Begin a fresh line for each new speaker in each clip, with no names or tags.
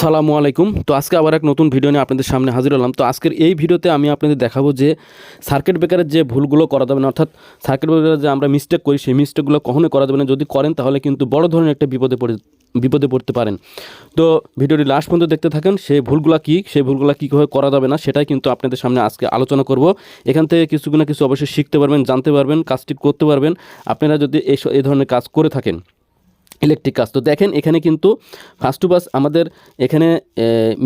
আসসালামু আলাইকুম। তো আজকে আবার এক নতুন ভিডিও নিয়ে আপনাদের সামনে হাজির হলাম। তো আজকের এই ভিডিওতে আমি আপনাদের দেখাবো যে সার্কিট ব্রেকারের যে ভুলগুলো করা যাবে না, অর্থাৎ সার্কিট ব্রেকারের যে আমরা মিস্টেক করি, সেই মিস্টেকগুলো কখনোই করা যাবে না। যদি করেন, তাহলে কিন্তু বড় ধরনের একটা বিপদে পড়ে, বিপদে পড়তে পারেন। তো ভিডিওটি লাস্ট পর্যন্ত দেখতে থাকেন, সেই ভুলগুলো কী, সেই ভুলগুলো কীভাবে করা যাবে না, সেটাই কিন্তু আপনাদের সামনে আজকে আলোচনা করব। এখান থেকে কিছু না কিছু অবশ্যই শিখতে পারবেন, জানতে পারবেন, কাজটি করতে পারবেন। আপনারা যদি এই ধরনের কাজ করে থাকেন ইলেকট্রিক কাজ তো দেখেন, এখানে কিন্তু ফার্স্ট টু বাস আমাদের এখানে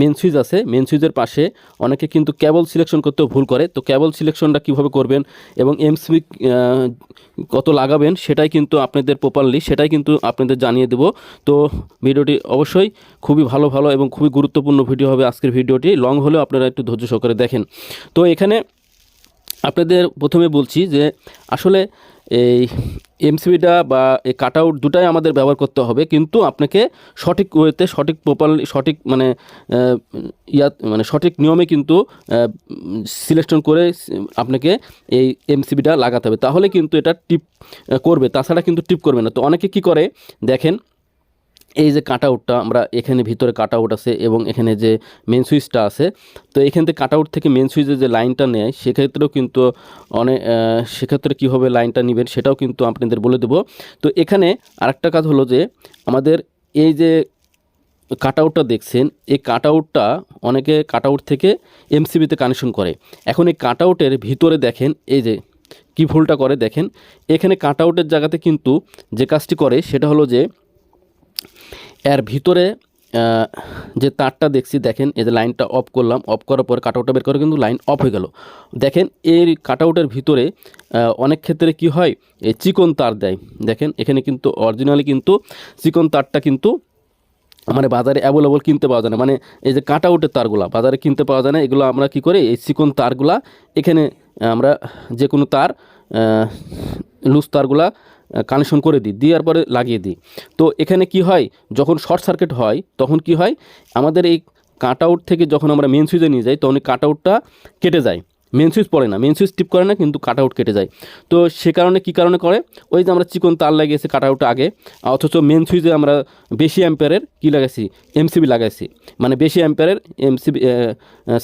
মেন সুইচ আছে। মেন সুইচের পাশে অনেকে কিন্তু কেবল সিলেকশন করতেও ভুল করে। তো কেবল সিলেকশনটা কীভাবে করবেন এবং এমসি কত লাগাবেন সেটাই কিন্তু আপনাদের প্রপারলি সেটাই কিন্তু আপনাদের জানিয়ে দেব। তো ভিডিওটি অবশ্যই খুবই ভালো ভালো এবং খুবই গুরুত্বপূর্ণ ভিডিও হবে আজকের ভিডিওটি। লং হলেও আপনারা একটু ধৈর্য সহকারে দেখেন। তো এখানে আপনাদের প্রথমে বলছি যে আসলে এই এমসিবিটা বা এই কাট আউট দুটাই আমাদের ব্যবহার করতে হবে, কিন্তু আপনাকে সঠিক ওয়েতে সঠিক প্রপারলি সঠিক মানে ইয়া মানে সঠিক নিয়মে কিন্তু সিলেকশন করে আপনাকে এই এমসিবিটা লাগাতে হবে। তাহলে কিন্তু এটা টিপ করবে। তাছাড়া কিন্তু টিপ করবে না। তো অনেকে কি করে? দেখেন এই যে কাট আউটটা আমরা এখানে ভিতরে কাট আউট আছে এবং এখানে যে মেন সুইচটা আছে, তো এখান থেকে কাট আউট থেকে মেন সুইচের যে লাইনটা নেয়, সেক্ষেত্রেও কিন্তু অনেক সেক্ষেত্রে কীভাবে লাইনটা নেবেন সেটাও কিন্তু আপনাদের বলে দেবো। তো এখানে আরেকটা কাজ হলো যে আমাদের এই যে কাট আউটটা দেখছেন, এই কাট আউটটা অনেকে কাট আউট থেকে এমসিবিতে কানেকশন করে। এখন এই কাট আউটের ভিতরে দেখেন, এই যে কী ভুলটা করে দেখেন, এখানে কাট আউটের জায়গাতে কিন্তু যে কাজটি করে সেটা হলো যে এর ভিতরে যে তারটা দেখছি, দেখেন, এই যে লাইনটা অফ করলাম অফ করার পর কাটআউটটা বের করে কিন্তু লাইন অফ হয়ে গেল। দেখেন এই কাটআউটের ভিতরে অনেক ক্ষেত্রে কি হয়, এই চিকন তার দেয়। দেখেন, এখানে কিন্তু অরিজিনালি কিন্তু চিকন তারটা কিন্তু মানে বাজারে অ্যাভেলেবল কিনতে পাওয়া যায় না। মানে এই যে কাট আউটের তারগুলা, বাজারে কিনতে পাওয়া যায় না, এগুলো আমরা কি করি, এই চিকন তারগুলা এখানে আমরা যে কোনো তার লুজ তারগুলা কানেকশন করে দিই দেওয়ার পরে লাগিয়ে দিই। তো এখানে কি হয়, যখন শর্ট সার্কিট হয়, তখন কি হয়, আমাদের এই কাট আউট থেকে যখন আমরা মেন সুইচে নিয়ে যাই, তখন কাট আউটটা কেটে যায়। মেন সুইচ পড়ে না মেন সুইচ টিপ করে না, কিন্তু কাট আউট কেটে যায়। তো সে কারণে কী কারণে করে, ওই যে আমরা চিকন তার লাগিয়েছি কাট আউট আগে, অথচ মেন সুইচে আমরা বেশি অ্যাম্পেয়ারের কী লাগাইছি এমসিবি লাগাইছি মানে বেশি অ্যাম্পেয়ারের এমসিবি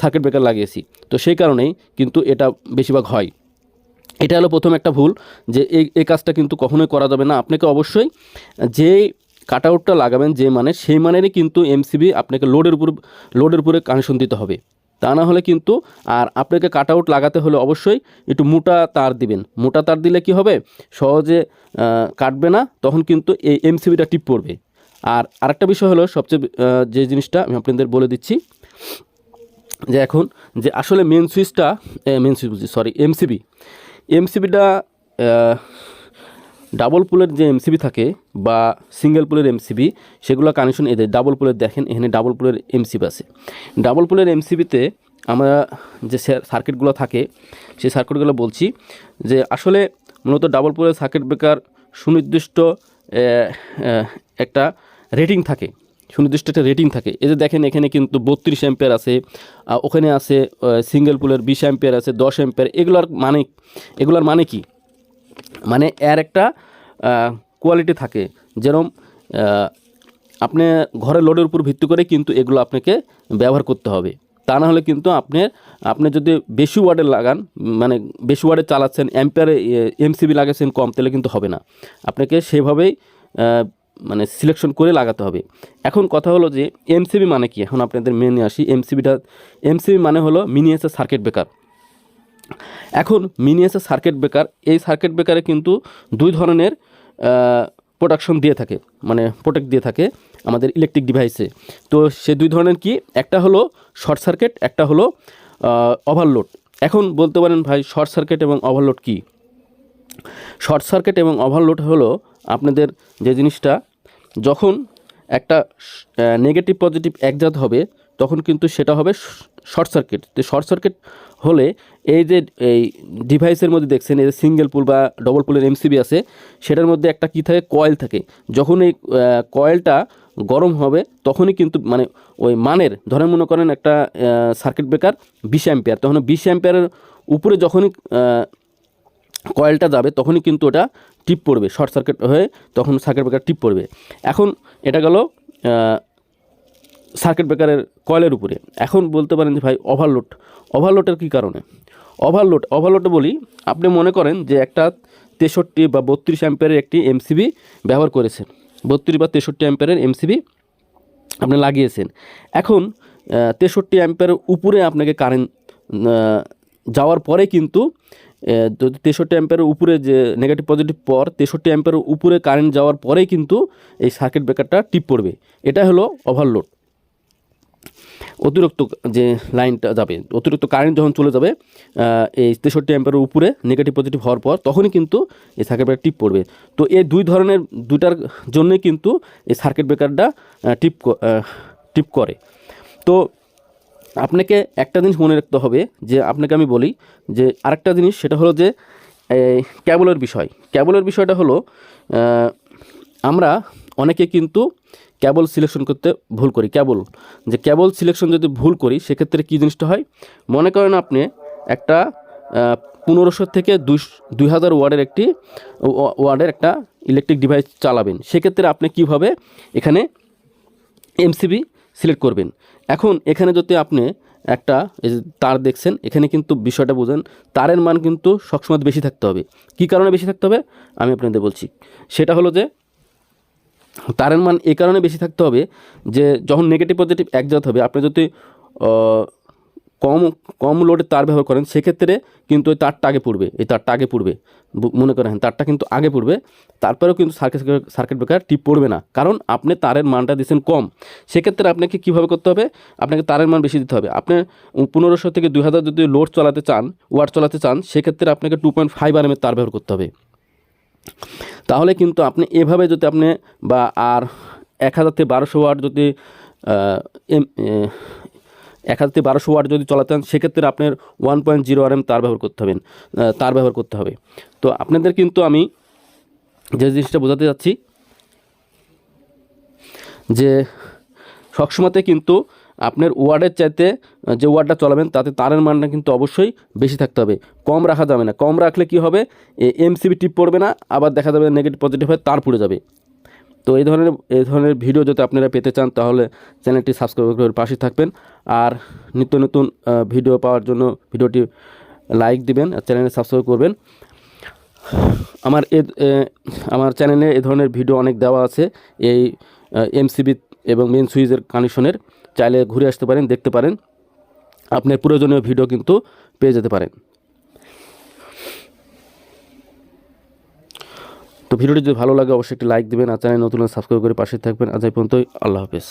সার্কিট ব্রেকার লাগিয়েছি। তো সেই কারণেই কিন্তু এটা বেশিরভাগ হয়। এটা হলো প্রথম একটা ভুল যে এই এই কাজটা কিন্তু কখনোই করা যাবে না। আপনাকে অবশ্যই যে কাট আউটটা লাগাবেন, যে মানে সেই মানেরই কিন্তু এমসিবি আপনাকে লোডের উপর লোডের উপরে কানেকশন দিতে হবে। তা না হলে কিন্তু আর আপনাকে কাট আউট লাগাতে হলে অবশ্যই একটু মোটা তার দিবেন। মোটা তার দিলে কি হবে? সহজে কাটবে না, তখন কিন্তু এই এমসিবিটা টিপ পড়বে। আর আরেকটা বিষয় হলো সবচেয়ে যে জিনিসটা আমি আপনাদের বলে দিচ্ছি, যে এখন যে আসলে মেন সুইচটা মেন সুইচ সরি এমসিবি এমসিবিটা ডাবল পুলের যে এমসিবি থাকে বা সিঙ্গেল পুলের এমসিবি সেগুলো কানেকশন এদের ডাবল পুলের দেখেন, এখানে ডাবল পুলের এমসিবি আছে। ডাবল পুলের এমসিবিতে আমরা যে সার্কিটগুলো থাকে, সেই সার্কিটগুলো বলছি যে আসলে মূলত ডাবল পুলের সার্কিট ব্রেকার সুনির্দিষ্ট একটা রেটিং থাকে। সুনির্দিষ্ট একটা রেটিং থাকে। এই যে দেখেন এখানে কিন্তু বত্রিশ অ্যাম্পিয়ার আছে ওখানে আছে সিঙ্গেল পুলের বিশ অ্যাম্পিয়ার আছে, দশ অ্যাম্পিয়ার এগুলোর মানে এগুলোর মানে কি? মানে এর একটা কোয়ালিটি থাকে। যেরম আপনি ঘরের লোডের উপর ভিত্তি করে কিন্তু এগুলো আপনাকে ব্যবহার করতে হবে। তা না হলে কিন্তু আপনি আপনি যদি বেশি ওয়ার্ডের লাগান মানে বেশি ওয়ার্ডে চালাচ্ছেন অ্যাম্পিয়ারে এমসিবি লাগাচ্ছেন কম, তাহলে কিন্তু হবে না। আপনাকে সেভাবেই মানে সিলেকশন করে লাগাতে হবে। এখন কথা হলো যে এমসিবি মানে কি? এখন আপনাদের মেনে আসি। এমসিবিটা এমসিবি মানে হলো মিনিয়েচার সার্কিট ব্রেকার এখন মিনিয়েচার সার্কিট ব্রেকার এই সার্কিট ব্রেকারে কিন্তু দুই ধরনের প্রোটেকশন দিয়ে থাকে। মানে প্রোটেক্ট দিয়ে থাকে আমাদের ইলেকট্রিক ডিভাইসে তো সে দুই ধরনের কি? একটা হলো শর্ট সার্কিট একটা হলো ওভারলোড এখন বলতে পারেন ভাই শর্ট সার্কিট এবং ওভারলোড কী? শর্ট সার্কিট এবং ওভারলোড হলো আপনাদের যে জিনিসটা, যখন একটা নেগেটিভ পজিটিভ একজাত হবে, তখন কিন্তু সেটা হবে শর্ট সার্কিট। তো শর্ট সার্কিট হলে এই যে, এই ডিভাইসের মধ্যে দেখছেন, এই যে সিঙ্গেল পুল বা ডবল পুলের এমসিবি আছে, সেটার মধ্যে একটা কী থাকে? কয়েল থাকে। যখন এই কয়েলটা গরম হবে, তখনই কিন্তু মানে ওই মানের, ধরেন মনে করেন একটা সার্কিট ব্রেকার বিশ অ্যাম্পিয়ার তখন বিশ অ্যাম্পিয়ারের উপরে যখনই কয়েলটা যাবে, তখনই কিন্তু ওটা টিপ পড়বে, শর্ট সার্কিট হয়ে তখন সার্কিট ব্রেকার টিপ পড়বে। এখন এটা গেল সার্কিট ব্রেকারের কয়েলের উপরে। এখন বলতে পারেন যে ভাই ওভারলোড ওভারলোডের কী কারণে? ওভারলোড ওভারলোডে বলি, আপনি মনে করেন যে একটা তেষট্টি বা বত্রিশ অ্যাম্পের একটি এমসিবি ব্যবহার করেছেন। বত্রিশ বা তেষট্টি অ্যাম্পের এমসিবি আপনি লাগিয়েছেন। এখন তেষট্টি অ্যাম্পের উপরে আপনাকে কারেন্ট যাওয়ার পরে কিন্তু যদি তেষট্টি অ্যাম্পের উপরে যে নেগেটিভ পজিটিভ পর তেষট্টি অ্যাম্পের উপরে কারেন্ট যাওয়ার পরেই কিন্তু এই সার্কিট ব্রেকারটা টিপ পড়বে। এটা হলো ওভারলোড অতিরিক্ত যে লাইনটা যাবে, অতিরিক্ত কারেন্ট যখন চলে যাবে এই তেষট্টি অ্যাম্পের উপরে নেগেটিভ পজিটিভ হওয়ার পর তখনই কিন্তু এই সার্কিট ব্রেকার টিপ পড়বে। তো এই দুই ধরনের, দুইটার জন্যই কিন্তু এই সার্কিট ব্রেকারটা টিপ টিপ করে। তো আপনাকে একটা জিনিস মনে রাখতে হবে যে আপনাকে আমি বলি যে আরেকটা জিনিস, সেটা হলো যে ক্যাবলের বিষয়। ক্যাবলের বিষয়টা হলো আমরা অনেকে কিন্তু ক্যাবল সিলেকশন করতে ভুল করি। ক্যাবল, যে ক্যাবল সিলেকশন যদি ভুল করি, সেক্ষেত্রে কী জিনিসটা হয়? মনে করেন আপনি একটা পনেরোশো থেকে দুই হাজার ওয়ার্ডের একটি ওয়া- ওয়ার্ডের একটা ইলেকট্রিক ডিভাইস চালাবেন। সেক্ষেত্রে আপনি কীভাবে এখানে এমসিবি সিলেক্ট করবেন। এখন এখানে যদি আপনি একটা, এই তার দেখছেন, এখানে কিন্তু বিষয়টা বোঝেন, তারের মান কিন্তু সবসময় বেশি থাকতে হবে। কি কারণে বেশি থাকতে হবে? আমি আপনাদের বলছি। সেটা হলো যে, তারের মান এ কারণে বেশি থাকতে হবে যে, যখন নেগেটিভ পজিটিভ একজাত হবে, আপনি যদি কম কম লোডে তার ব্যবহার করেন, সেক্ষেত্রে কিন্তু ওই তারটা আগে পড়বে, এই তারটা আগে পড়বে। মনে করেন, তারটা কিন্তু আগে পড়বে, তারপরেও কিন্তু সার্কিট সার্কিট ব্রেকার টিপ পড়বে না। কারণ আপনি তারের মানটা দিচ্ছেন কম। সেক্ষেত্রে আপনাকে কীভাবে করতে হবে? আপনাকে তারের মান বেশি দিতে হবে। আপনি পনেরোশো থেকে দুই হাজার যদি লোড চালাতে চান ওয়াট চালাতে চান, সেক্ষেত্রে আপনাকে টু পয়েন্ট ফাইভ আর তার ব্যবহার করতে হবে। তাহলে কিন্তু আপনি এভাবে যদি আপনি বা আর এক হাজার থেকে বারোশো ওয়াট যদি এক হাজার থেকে বারোশো ওয়াট যদি চলাতে সেক্ষেত্রে আপনার one point zero R M তার ব্যবহার করতে হবে আহ, তার ব্যবহার করতে হবে। তো আপনাদের কিন্তু আমি যে জিনিসটা বোঝাতে যাচ্ছি যে সবসময়তে কিন্তু আপনার ওয়ার্ডের চাইতে যে ওয়ার্ডটা চলাবেন তাতে তারের মানটা কিন্তু অবশ্যই বেশি থাকতে হবে। কম রাখা যাবে না। কম রাখলে কি হবে? এমসিবি টিপ পড়বে না আবার দেখা যাবে নেগেটিভ পজিটিভ হয়ে তার পুড়ে যাবে। তো এই ধরনের এই ধরনের ভিডিও যদি আপনারা পেতে চান, তাহলে চ্যানেলটি সাবস্ক্রাইব করে পাশে থাকবেন। আর নিত্য নতুন ভিডিও পাওয়ার জন্য ভিডিওটি লাইক দিবেন আর চ্যানেলে সাবস্ক্রাইব করবেন। আমার এ আমার চ্যানেলে এ ধরনের ভিডিও অনেক দেওয়া আছে। এই এমসিবি এবং মেন সুইচের কানেকশনের চাইলে ঘুরে আসতে পারেন, দেখতে পারেন। আপনার প্রয়োজনীয় ভিডিও কিন্তু পেয়ে যেতে পারেন। তো ভিডিওটি যদি ভালো লাগে, অবশ্যই একটি লাইক দেবেন আর চ্যানেল নতুন সাবস্ক্রাইব করে পাশে থাকবেন। আজ এই পর্যন্তই, আল্লাহ হাফেজ।